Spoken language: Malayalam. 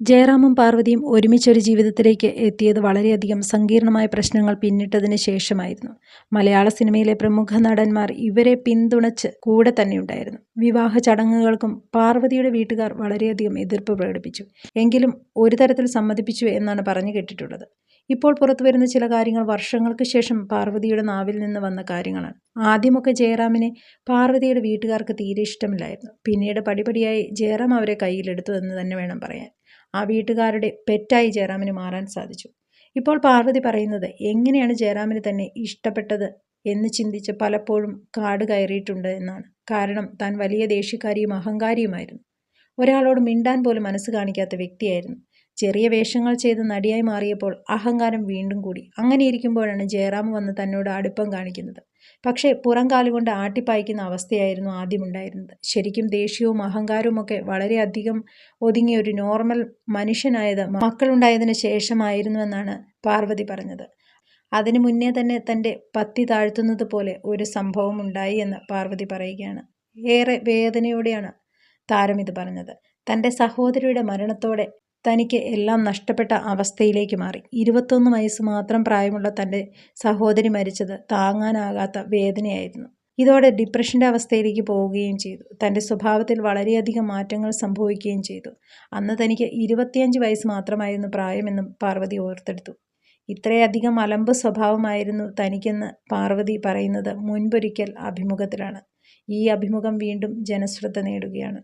ജയറാമും പാർവതിയും ഒരുമിച്ചൊരു ജീവിതത്തിലേക്ക് എത്തിയത് വളരെയധികം സങ്കീർണമായ പ്രശ്നങ്ങൾ പിന്നിട്ടതിന് ശേഷമായിരുന്നു. മലയാള സിനിമയിലെ പ്രമുഖ നടന്മാർ ഇവരെ പിന്തുണച്ച് കൂടെ തന്നെയുണ്ടായിരുന്നു. വിവാഹ ചടങ്ങുകൾക്കും പാർവതിയുടെ വീട്ടുകാർ വളരെയധികം എതിർപ്പ് പ്രകടിപ്പിച്ചു. എങ്കിലും ഒരു തരത്തിൽ സമ്മതിപ്പിച്ചു എന്നാണ് പറഞ്ഞു കേട്ടിട്ടുള്ളത്. ഇപ്പോൾ പുറത്തുവരുന്ന ചില കാര്യങ്ങൾ വർഷങ്ങൾക്ക് ശേഷം പാർവതിയുടെ നാവിൽ നിന്ന് വന്ന കാര്യങ്ങളാണ്. ആദ്യമൊക്കെ ജയറാമിനെ പാർവതിയുടെ വീട്ടുകാർക്ക് തീരെ ഇഷ്ടമില്ലായിരുന്നു. പിന്നീട് പടിപടിയായി ജയറാം അവരെ കയ്യിലെടുത്തു എന്ന് തന്നെ വേണം പറയാൻ. ആ വീട്ടുകാരുടെ പെറ്റായി ജയറാമിന് മാറാൻ സാധിച്ചു. ഇപ്പോൾ പാർവതി പറയുന്നത് എങ്ങനെയാണ് ജയറാമിന് തന്നെ ഇഷ്ടപ്പെട്ടത് എന്ന് ചിന്തിച്ച് പലപ്പോഴും കാട് കയറിയിട്ടുണ്ട് എന്നാണ്. കാരണം താൻ വലിയ ദേഷ്യക്കാരിയും അഹങ്കാരിയുമായിരുന്നു. ഒരാളോട് മിണ്ടാൻ പോലും മനസ്സ് കാണിക്കാത്ത വ്യക്തിയായിരുന്നു. ചെറിയ വേഷങ്ങൾ ചെയ്ത് നടിയായി മാറിയപ്പോൾ അഹങ്കാരം വീണ്ടും കൂടി. അങ്ങനെയിരിക്കുമ്പോഴാണ് ജയറാം വന്ന് തന്നോട് അടുപ്പം കാണിക്കുന്നത്. പക്ഷേ പുറംകാലുകൊണ്ട് ആട്ടിപ്പായിക്കുന്ന അവസ്ഥയായിരുന്നു ആദ്യമുണ്ടായിരുന്നത്. ശരിക്കും ദേഷ്യവും അഹങ്കാരവുമൊക്കെ വളരെയധികം ഒതുങ്ങിയ ഒരു നോർമൽ മനുഷ്യനായത് മക്കളുണ്ടായതിനു ശേഷമായിരുന്നുവെന്നാണ് പാർവതി പറഞ്ഞത്. അതിനു മുന്നേ തന്നെ തന്റെ പത്തി താഴ്ത്തുന്നത് പോലെ ഒരു സംഭവം ഉണ്ടായി എന്ന് പാർവതി പറയുകയാണ്. ഏറെ വേദനയോടെയാണ് താരം ഇത് പറഞ്ഞത്. തന്റെ സഹോദരിയുടെ മരണത്തോടെ തനിക്ക് എല്ലാം നഷ്ടപ്പെട്ട അവസ്ഥയിലേക്ക് മാറി. ഇരുപത്തൊന്ന് വയസ്സ് മാത്രം പ്രായമുള്ള തന്റെ സഹോദരി മരിച്ചത് താങ്ങാനാകാത്ത വേദനയായിരുന്നു. ഇതോടെ ഡിപ്രഷന്റെ അവസ്ഥയിലേക്ക് പോവുകയും ചെയ്തു. തന്റെ സ്വഭാവത്തിൽ വളരെയധികം മാറ്റങ്ങൾ സംഭവിക്കുകയും ചെയ്തു. അന്ന് തനിക്ക് ഇരുപത്തിയഞ്ച് വയസ്സ് മാത്രമായിരുന്നു പ്രായമെന്നും പാർവതി ഓർത്തെടുത്തു. ഇത്രയധികം അലമ്പ് സ്വഭാവമായിരുന്നു തനിക്കെന്ന് പാർവതി പറയുന്നത് മുൻപൊരിക്കൽ അഭിമുഖത്തിലാണ്. ഈ അഭിമുഖം വീണ്ടും ജനശ്രദ്ധ നേടുകയാണ്.